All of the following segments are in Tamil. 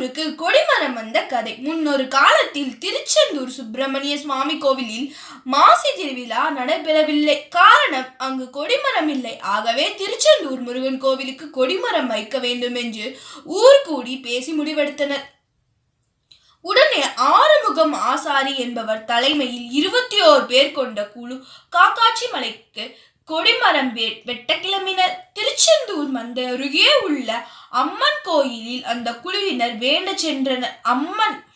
திருச்செந்தூருக்கு கொடிமரம் வந்த கதை. முன்னொரு காலத்தில் திருச்செந்தூர் சுப்பிரமணிய சுவாமி கோவிலில் மாசி திருவிழா நடைபெறவில்லை. காரணம் அங்கு கொடிமரம் இல்லை. ஆகவே திருச்செந்தூர் முருகன் கோவிலுக்கு கொடிமரம் வைக்க வேண்டும் என்று ஊர் கூடி பேசி முடிவெடுத்தனர். உடனே ஆறுமுகம் ஆசாரி என்பவர் தலைமையில் இருபத்தி ஓர் பேர் கொண்ட குழு காக்காட்சி மலைக்கு கொடிமரம் வெட்ட கிளம்பினர் திருச்செந்தூர் மந்த அருகே உள்ள அம்மன் கோயிலில் அந்த குழுவினர் வேண்ட சென்றனர். அம்மன்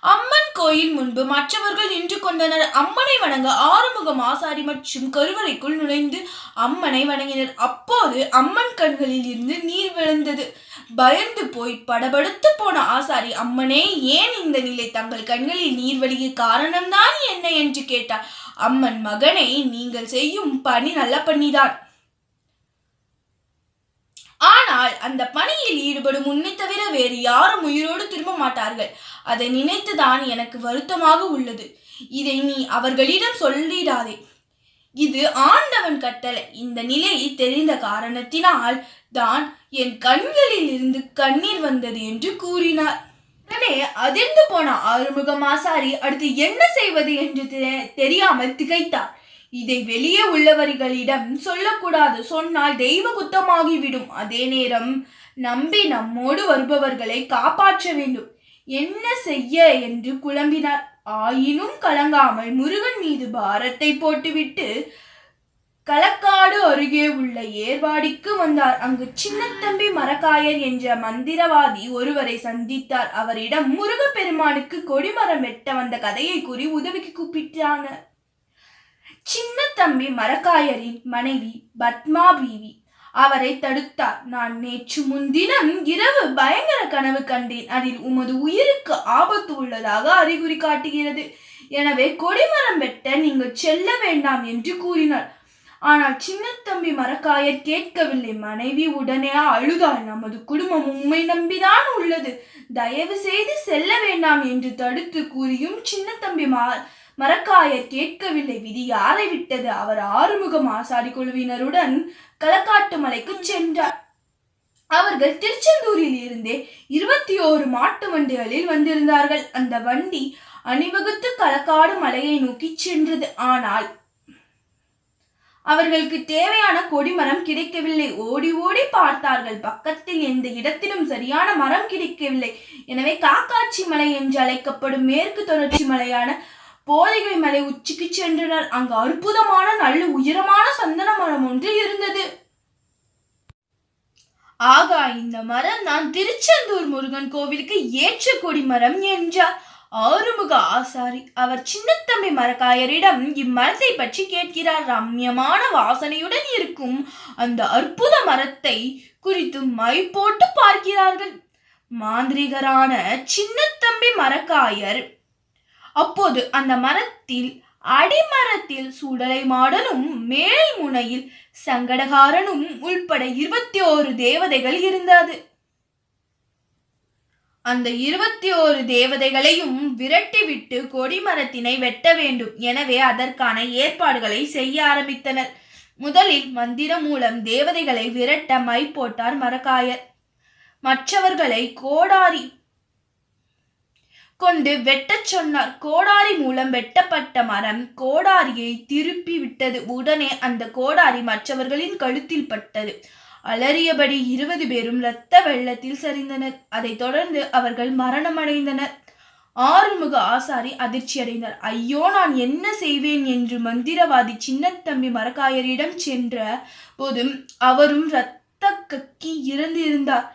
அம்மன் கோயில் முன்பு மற்றவர்கள் நின்று கொண்டனர். அம்மனை வணங்க ஆறுமுகம் ஆசாரி மற்றும் கருவறைக்குள் நுழைந்து அம்மனை வணங்கினர். அப்போது அம்மன் கண்களில் இருந்து நீர் விழுந்தது. பயந்து போய் படபடுத்து போன ஆசாரி அம்மனே ஏன் இந்த நிலை? தங்கள் கண்களில் நீர் வழிய காரணம்தான் என்ன? என்று கேட்டார். அம்மன் மகனை நீங்கள் செய்யும் பணி நல்ல பணிதான். ஆனால் அந்த பணியில் ஈடுபடும் உன்னை தவிர வேறு யாரும் உயிரோடு திரும்ப மாட்டார்கள். அதை நினைத்துதான் எனக்கு வருத்தமாக உள்ளது. இதை நீ அவர்களிடம் சொல்லிடாதே. இது ஆண்டவன் கட்டளை. இந்த நிலை தெரிந்த காரணத்தினால் தான் என் கண்களில் இருந்து கண்ணீர் வந்தது என்று கூறினார். உடனே அதிர்ந்து போன ஆறுமுகம் ஆசாரி அடுத்து என்ன செய்வது என்று தெ- தெரியாமல் திகைத்தார் இதை வெளியே உள்ளவர்களிடம் சொல்லக்கூடாது. சொன்னால் தெய்வ குத்தமாகிவிடும். அதே நேரம் நம்பி நம்மோடு வருபவர்களை காப்பாற்ற வேண்டும். என்ன செய்ய என்று குழம்பினார். ஆயினும் கலங்காமல் முருகன் மீது பாரத்தை போட்டுவிட்டு களக்காடு அருகே உள்ள ஏர்வாடிக்கு வந்தார். அங்கு சின்னத்தம்பி மரக்காயர் என்ற மந்திரவாதி ஒருவரை சந்தித்தார். அவரிடம் முருகப்பெருமானுக்கு கொடிமரம் வெட்ட வந்த கதையை கூறி உதவிக்கு சின்ன சின்னத்தம்பி மரக்காயரின் மனைவி பத்மா பீவி. அவரை தடுத்தார். நான் நேற்று முன்தினம் இரவு பயங்கர கனவு கண்டேன். அதில் உமது உயிருக்கு ஆபத்து உள்ளதாக அறிகுறி காட்டுகிறது. எனவே கொடிமரம் வெட்ட நீங்கள் செல்ல வேண்டாம் என்று கூறினார். ஆனால் சின்னத்தம்பி மரக்காயர் கேட்கவில்லை. மனைவி உடனே அழுதாள். நமது குடும்பம் உம்மை நம்பிதான் உள்ளது. தயவு செய்து செல்ல வேண்டாம் என்று தடுத்து கூறியும் சின்னத்தம்பி மா மரக்காயர் கேட்கவில்லை விதி யாரை விட்டது? அவர் ஆறுமுகம் ஆசாரி குழுவினருடன் களக்காட்டு மலைக்கு சென்றார். அவர்கள் திருச்செந்தூரில் இருந்தே இருபத்தி ஓரு மாட்டு வண்டிகளில் வந்திருந்தார்கள். அந்த வண்டி அணிவகுத்து களக்காடு மலையை நோக்கி சென்றது. ஆனால் அவர்களுக்கு தேவையான கொடிமரம் கிடைக்கவில்லை. ஓடி ஓடி பார்த்தார்கள். பக்கத்தில் எந்த இடத்திலும் சரியான மரம் கிடைக்கவில்லை. எனவே காக்காட்சி மலை என்று அழைக்கப்படும் மேற்கு தொடர்ச்சி மலையான போதிகை மலை உச்சிக்கு சென்றனர். அங்கு அற்புதமான நல்ல உயரமான சந்தன மரம் ஒன்று இருந்தது. ஆகா இந்த மரம் நான் திருச்செந்தூர் முருகன் கோவிலுக்கு ஏற்ற கொடி மரம் என்றார். ஆறுமுக ஆசாரி அவர் சின்னத்தம்பி மரக்காயரிடம் இம்மரத்தை பற்றி கேட்கிறார். ரம்யமான வாசனையுடன் இருக்கும் அந்த அற்புத மரத்தை குறித்து மை போட்டு பார்க்கிறார்கள். மாந்திரிகரான சின்னத்தம்பி மரக்காயர் அப்போது அந்த மரத்தில் அடிமரத்தில் சுடலை மாடனும் மேல் முனையில் சங்கடகாரனும் உள்பட இருபத்தி ஓரு தேவதைகள் இருந்தது. அந்த இருபத்தி ஓரு தேவதைகளையும் விரட்டிவிட்டு கொடிமரத்தினை வெட்ட வேண்டும். எனவே அதற்கான ஏற்பாடுகளை செய்ய ஆரம்பித்தனர். முதலில் மந்திரம் மூலம் தேவதைகளை விரட்ட மை போட்டார் மரக்காயர். மற்றவர்களை கோடாரி கொண்டு வெட்டச் சொன்னார். கோடாரி மூலம் வெட்டப்பட்ட மரம் கோடாரியை திருப்பி விட்டது உடனே அந்த கோடாரி மற்றவர்களின் கழுத்தில் பட்டது. அலறியபடி இருபது பேரும் இரத்த வெள்ளத்தில் சரிந்தனர். அதைத் தொடர்ந்து அவர்கள் மரணமடைந்தனர். ஆறுமுக ஆசாரி அதிர்ச்சியடைந்தார். ஐயோ நான் என்ன செய்வேன்? என்று மந்திரவாதி சின்னத்தம்பி மரக்காயரிடம் சென்ற போதும் அவரும் இரத்த கக்கி இறந்திருந்தார்.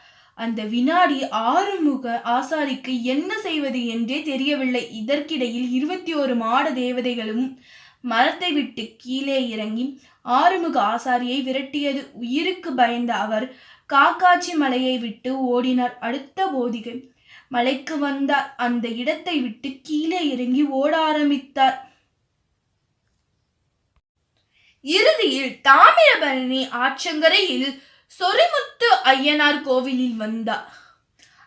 அந்த வினாடி ஆறுமுக ஆசாரிக்கு என்ன செய்வது என்றே தெரியவில்லை. இதற்கிடையில் இருபத்தி ஓரு மாட தேவதைகளும் மரத்தை விட்டு கீழே இறங்கி ஆறுமுக ஆசாரியை விரட்டியது. உயிருக்கு பயந்த அவர் காக்காட்சி மலையை விட்டு ஓடினார். அடுத்த போதிகை மலைக்கு வந்தார் அந்த இடத்தை விட்டு கீழே இறங்கி ஓட ஆரம்பித்தார். இறுதியில் தாமிரபரணி ஆற்றங்கரையில் சொரிமுத்து ஐயனார் கோவிலில் வந்தார்.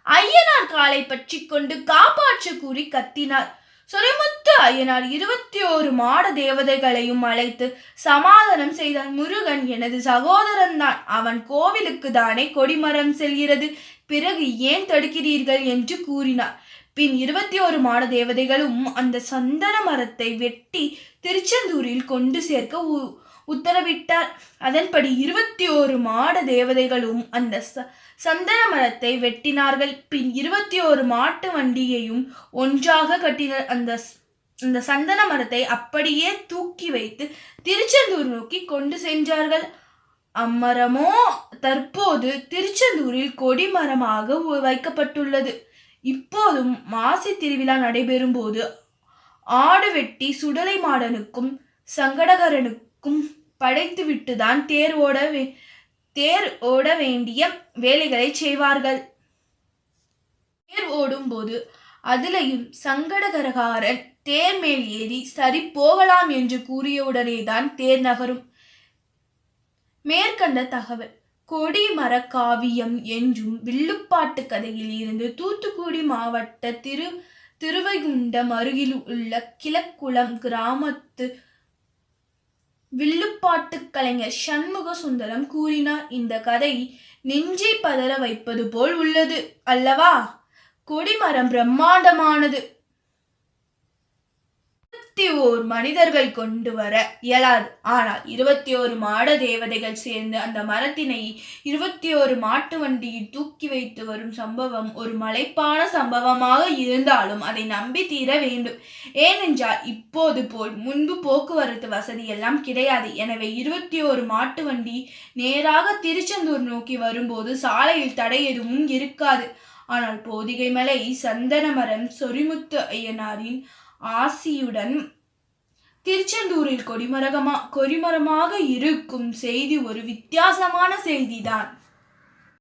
ஐயனார் காலை பற்றி கொண்டு காப்பாற்ற கூறி கத்தினார். சொரிமுத்து ஐயனார் இருபத்தி ஓரு மாட தேவதைகளையும் அழைத்து சமாதானம் செய்தார். முருகன் எனது சகோதரன் தான். அவன் கோவிலுக்கு தானே கொடிமரம் செல்கிறது. பிறகு ஏன் தடுக்கிறீர்கள் என்று கூறினார். பின் இருபத்தி ஒரு மாட தேவதைகளும் அந்த சந்தன மரத்தை வெட்டி திருச்செந்தூரில் கொண்டு சேர்க்க உ- உத்தரவிட்டார். அதன்படி இருபத்தி ஓரு மாட தேவதைகளும் அந்த ச- சந்தன மரத்தை வெட்டினார்கள். பின் இருபத்தி ஓரு மாட்டு வண்டியையும் ஒன்றாக கட்டினர் அந்த ஸ்- அந்த சந்தன மரத்தை அப்படியே தூக்கி வைத்து திருச்செந்தூர் நோக்கி கொண்டு சென்றார்கள். அம்மரமோ தற்போது திருச்செந்தூரில் கொடிமரமாக வைக்கப்பட்டுள்ளது. இப்போதும் மாசி திருவிழா நடைபெறும் போது ஆடு வெட்டி சுடலை மாடனுக்கும் சங்கடகரனுக்கும் படைத்துவிட்டுதான் தேர் ஓட வே தேர் ஓட வேண்டிய வேலைகளை செய்வார்கள். தேர் ஓடும்போது அதிலையும் சங்கடகரகாரன் தேர் மேல் ஏறி சரி போகலாம் என்று கூறியவுடனேதான் தேர் நகரும். மேற்கண்ட தகவல் கொடிமர காவியம் என்றும் வில்லுப்பாட்டு கதையில் இருந்து தூத்துக்குடி மாவட்ட திரு திருவைகுண்டம் அருகில் உள்ள கிழக்குளம் கிராமத்து வில்லுப்பாட்டு கலைஞர் சண்முக சுந்தரம் கூறினார். இந்த கதை நெஞ்சை பதற வைப்பது போல் உள்ளது அல்லவா? கொடிமரம் பிரம்மாண்டமானது. ஓர் மனிதர்கள் கொண்டு வர இயலாது. ஆனால் இருபத்தி ஓரு மாட தேவதைகள் சேர்ந்து அந்த மரத்தினை இருபத்தி ஓரு மாட்டு வண்டியில் தூக்கி வைத்து வரும் சம்பவம் ஒரு மலைப்பான சம்பவமாக இருந்தாலும் அதை நம்பி தீர வேண்டும். ஏனென்றால் இப்போது போல் முன்பு போக்குவரத்து வசதி எல்லாம் கிடையாது. எனவே இருபத்தி ஓரு மாட்டு வண்டி நேராக திருச்செந்தூர் நோக்கி வரும்போது சாலையில் தடை எதுவும் இருக்காது. ஆனால் போதிகை மலை சந்தனமரம் சொரிமுத்து ஐயனாரின் ஆசியுடன் திருச்செந்தூரில் கொடிமரகமா கொடிமரமாக இருக்கும் செய்தி ஒரு வித்தியாசமான செய்திதான்.